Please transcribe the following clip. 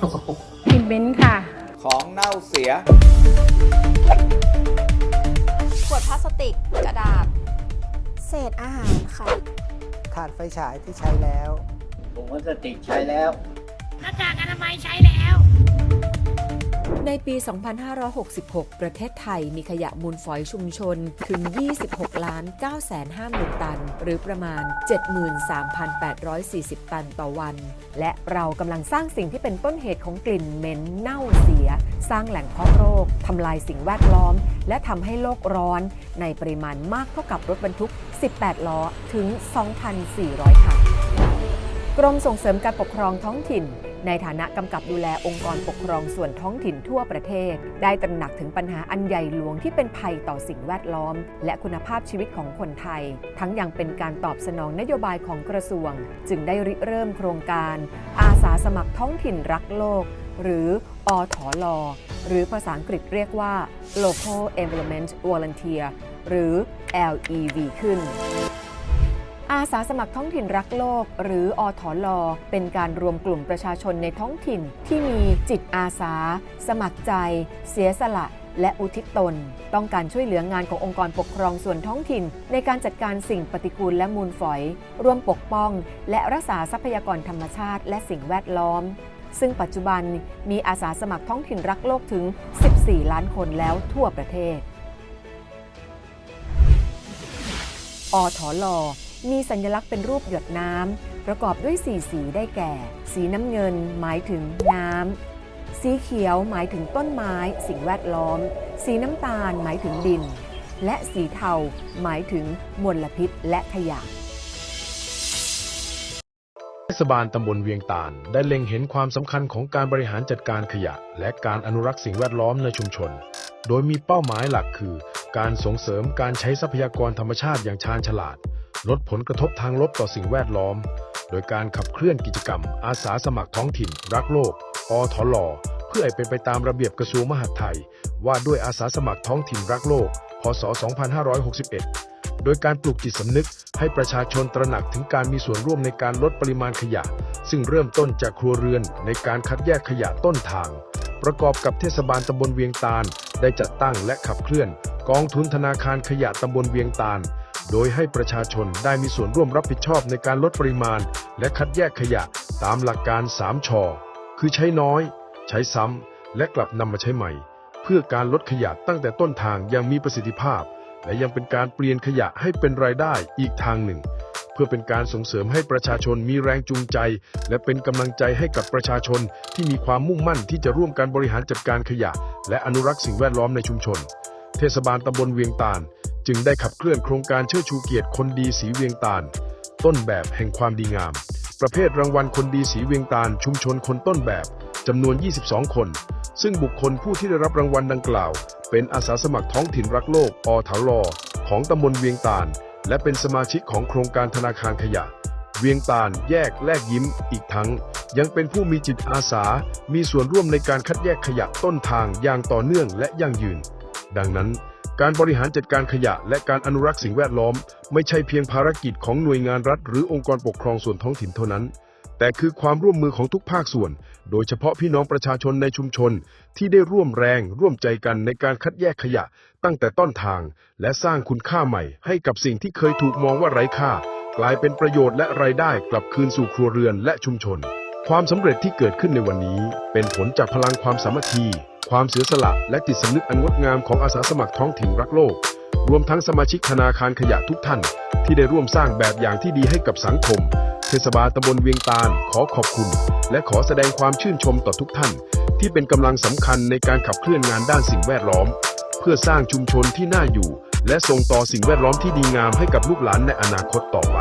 สกปรกกลิ่นเบนซ์ค่ะ ของเน่าเสีย ขวดพลาสติกกระดาษ เศษอาหารค่ะถ่านไฟฉายที่ใช้แล้ว ถุงพลาสติกใช้แล้วใในปี 2566 ประเทศไทยมีขยะมูลฝอยชุมชนถึง 26 ล้าน9แสน5หมื่นตัน หรือประมาณ 73,840 ตันต่อวัน และเรากำลังสร้างสิ่งที่เป็นต้นเหตุของกลิ่นเหม็นเน่าเสีย สร้างแหล่งเพาะโรคทำลายสิ่งแวดล้อม และทำให้โลกร้อน ในปริมาณมากเท่ากับรถบรรทุก 18 ล้อถึง 2,400 คัน กรมส่งเสริมการปกครองท้องถิ่น ในฐานะกำกับดูแลองค์กรปกครองส่วนท้องถิ่นทั่วประเทศ ได้ตระหนักถึงปัญหาอันใหญ่หลวงที่เป็นภัยต่อสิ่งแวดล้อม และคุณภาพชีวิตของคนไทย ทั้งยังเป็นการตอบสนองนโยบายของกระทรวง จึงได้ริเริ่มโครงการ อาสาสมัครท้องถิ่นรักโลก หรืออถอลหรือภาษาอังกฤษเรียกว่า Local Environment Volunteer หรือ LEV ขึ้น อาสาสมัครท้องถิ่นรักโลก หรืออทอลอเป็นการรวมกลุ่มประชาชนในท้องถิ่นที่มีจิตอาสา สมัครใจ เสียสละและอุทิศตน ต้องการช่วยเหลืองานขององค์กรปกครองส่วนท้องถิ่น ในการจัดการสิ่งปฏิกูลและมูลฝอย ร่วมปกป้อง และรักษาทรัพยากรธรรมชาติ และสิ่งแวดล้อม ซึ่งปัจจุบันมีอาสาสมัครท้องถิ่นรักโลกถึง 14 ล้านคนแล้วทั่วประเทศ อถอลอ มีสัญลักษณ์เป็นรูปหยดน้ำประกอบด้วยสีสีได้แก่ สีน้ำเงินหมายถึงน้ำ สีเขียวหมายถึงต้นไม้ สิ่งแวดล้อม สีน้ำตาลหมายถึงดิน และสีเทาหมายถึงมลพิษและขยะเทศบาลตำบลเวียงตาลได้เล็งเห็นความสำคัญของการบริหารจัดการขยะ และการอนุรักษ์สิ่งแวดล้อมในชุมชน โดยมีเป้าหมายหลักคือ การส่งเสริมการใช้ทรัพยากรธรรมชาติอย่างชาญฉลาด ลดผลกระทบทางลบต่อสิ่งแวดล้อม โดยการขับเคลื่อนกิจกรรม อาสาสมัครท้องถิ่น รักโลก อทลเพื่อให้เป็นไปตามระเบียบกระทรวงมหาดไทย ว่าด้วยอาสาสมัครท้องถิ่นรักโลก พศ 2561 โดยการปลูกจิตสำนึกให้ประชาชนตระหนักถึงการมีส่วนร่วมในการลดปริมาณขยะ ซึ่งเริ่มต้นจากครัวเรือนในการคัดแยกขยะต้นทาง ประกอบกับเทศบาลตำบลเวียงตาล ได้จัดตั้งและขับเคลื่อน กองทุนธนาคารขยะตำบลเวียงตาล โดยให้ประชาชนได้มีส่วนร่วมรับผิดชอบในการลดปริมาณ และคัดแยกขยะตามหลักการ 3ชอคือใช้น้อย ใช้ซ้ำ และกลับนำมาใช้ใหม่ เพื่อการลดขยะตั้งแต่ต้นทางอย่างมีประสิทธิภาพ และยังเป็นการเปลี่ยนขยะให้เป็นรายได้อีกทางหนึ่ง เพื่อเป็นการส่งเสริมให้ประชาชนมีแรงจูงใจ และเป็นกำลังใจให้กับประชาชนที่มีความมุ่งมั่นที่จะร่วมการบริหารจัดการขยะ และอนุรักษ์สิ่งแวดล้อมในชุมชน เทศบาลตำบลเวียงตาล จึงได้ขับเคลื่อนโครงการเชิดชูเกียรติคนดีสีเวียงตาล ต้นแบบแห่งความดีงาม ประเภทรางวัลคนดีสีเวียงตาล ชุมชนคนต้นแบบจำนวน 22 คน ซึ่งบุคคลผู้ที่ได้รับรางวัลดังกล่าว เป็นอาสาสมัครท้องถิ่นรักโลก อถลอของตำบลเวียงตาล และเป็นสมาชิกของโครงการธนาคารขยะ เวียงตาล แยกแลกยิ้ม อีกทั้ง ยังเป็นผู้มีจิตอาสา มีส่วนร่วมในการคัดแยกขยะต้นทางอย่างต่อเนื่องและยั่งยืน ดังนั้น การบริหารจัดการขยะและการอนุรักษ์สิ่งแวดล้อม ไม่ใช่เพียงภารกิจของหน่วยงานรัฐ หรือองค์กรปกครองส่วนท้องถิ่นเท่านั้น แต่คือความร่วมมือของทุกภาคส่วน โดยเฉพาะพี่น้องประชาชนในชุมชน ที่ได้ร่วมแรงร่วมใจกันในการคัดแยกขยะตั้งแต่ต้นทาง และสร้างคุณค่าใหม่ ให้กับสิ่งที่เคยถูกมองว่าไร้ค่า กลายเป็นประโยชน์และรายได้กลับคืนสู่ครัวเรือนและชุมชน ความสำเร็จที่เกิดขึ้นในวันนี้ เป็นผลจากพลังความสามัคคี ความเสียสละและจิตสำนึกอันงดงามของอาสาสมัครท้องถิ่นรักโลก รวมทั้งสมาชิกธนาคารขยะทุกท่าน ที่ได้ร่วมสร้างแบบอย่างที่ดีให้กับสังคม เทศบาลตำบลเวียงตาลขอขอบคุณ และขอแสดงความชื่นชมต่อทุกท่าน ที่เป็นกำลังสำคัญในการขับเคลื่อนงานด้านสิ่งแวดล้อม เพื่อสร้างชุมชนที่น่าอยู่ และส่งต่อสิ่งแวดล้อมที่ดีงามให้กับลูกหลานในอนาคตต่อไป